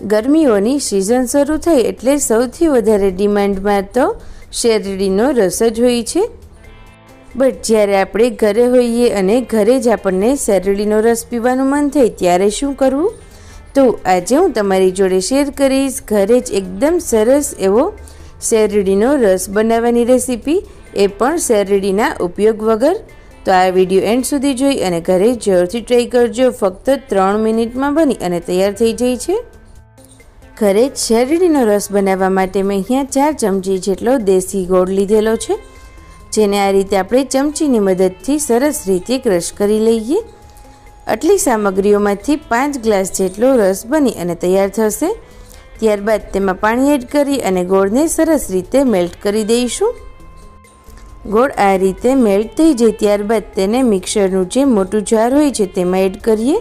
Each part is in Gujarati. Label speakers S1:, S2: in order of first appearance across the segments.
S1: ગરમીઓની સિઝન શરૂ થઈ એટલે સૌથી વધારે ડિમાન્ડમાં તો શેરડીનો રસ જ હોય છે. બટ જ્યારે આપણે ઘરે હોઈએ અને ઘરે જ આપણને શેરડીનો રસ પીવાનું મન થાય ત્યારે શું કરવું? તો આજે હું તમારી જોડે શેર કરીશ ઘરે જ એકદમ સરસ એવો શેરડીનો રસ બનાવવાની રેસીપી એ પણ શેરડીના ઉપયોગ વગર. તો આ વીડિયો એન્ડ સુધી જોઈ અને ઘરે જરૂરથી ટ્રાય કરજો. ફક્ત ત્રણ મિનિટમાં બની અને તૈયાર થઈ જાય છે. ઘરે જ શેરડીનો રસ બનાવવા માટે મેં અહીંયા ચાર ચમચી જેટલો દેશી ગોળ લીધેલો છે, જેને આ રીતે આપણે ચમચીની મદદથી સરસ રીતે ક્રશ કરી લઈએ. આટલી સામગ્રીઓમાંથી પાંચ ગ્લાસ જેટલો રસ બની અને તૈયાર થશે. ત્યારબાદ તેમાં પાણી એડ કરી અને ગોળને સરસ રીતે મેલ્ટ કરી દઈશું. ગોળ આ રીતે મેલ્ટ થઈ જાય ત્યારબાદ તેને મિક્સરનું જે મોટું જાર હોય છે તેમાં એડ કરીએ.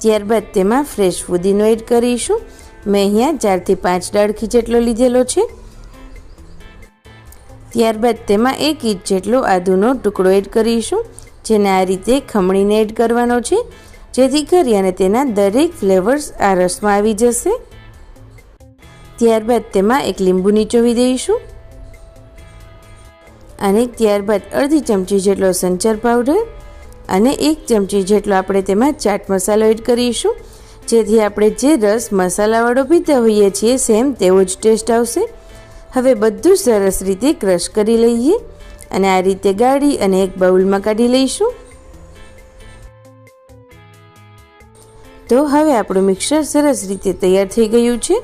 S1: ત્યારબાદ તેમાં ફ્રેશ ફુદીનો એડ કરીશું. મેં અહીંયા ચારથી પાંચ ડાળખી જેટલો લીધેલો છે. ત્યારબાદ તેમાં એક ઇંચ જેટલો આદુનો ટુકડો એડ કરીશું, જેને આ રીતે ખમણીને એડ કરવાનો છે. જેથી કરી અને તેના દરેક ફ્લેવર્સ આ રસમાં આવી જશે. ત્યારબાદ તેમાં એક લીંબુ નીચોવી દઈશું. અને ત્યારબાદ અડધી ચમચી જેટલો સંચર પાવડર અને એક ચમચી જેટલો આપણે તેમાં ચાટ મસાલો એડ કરીશું. જેથી આપણે જે રસ મસાલાવાળો પીતા હોઈએ છીએ સેમ તેવો જ ટેસ્ટ આવશે. હવે બધું સરસ રીતે ક્રશ કરી લઈએ અને આ રીતે ગાળી અને એક બાઉલમાં કાઢી લઈશું. તો હવે આપણું મિક્સર સરસ રીતે તૈયાર થઈ ગયું છે.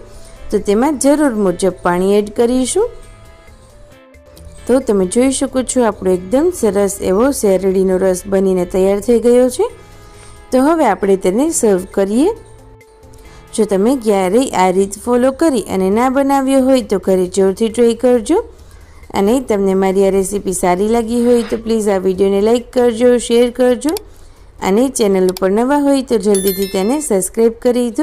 S1: તો તેમાં જરૂર મુજબ પાણી એડ કરીશું. તો તમે જોઈ શકો છો, આપણો એકદમ સરસ એવો શેરડીનો રસ બનીને તૈયાર થઈ ગયો છે. તો હવે આપણે તેને સર્વ કરીએ. જો તમે ક્યારેય આ રીત ફોલો કરી અને ના બનાવ્યો હોય તો ઘરે જોરથી ટ્રાય કરજો. અને તમને મારી આ રેસીપી સારી લાગી હોય તો પ્લીઝ આ વિડીયોને લાઇક કરજો શેર કરજો. અને ચેનલ ઉપર નવા હોય તો જલ્દીથી તેને સબસ્ક્રાઈબ કરી દો.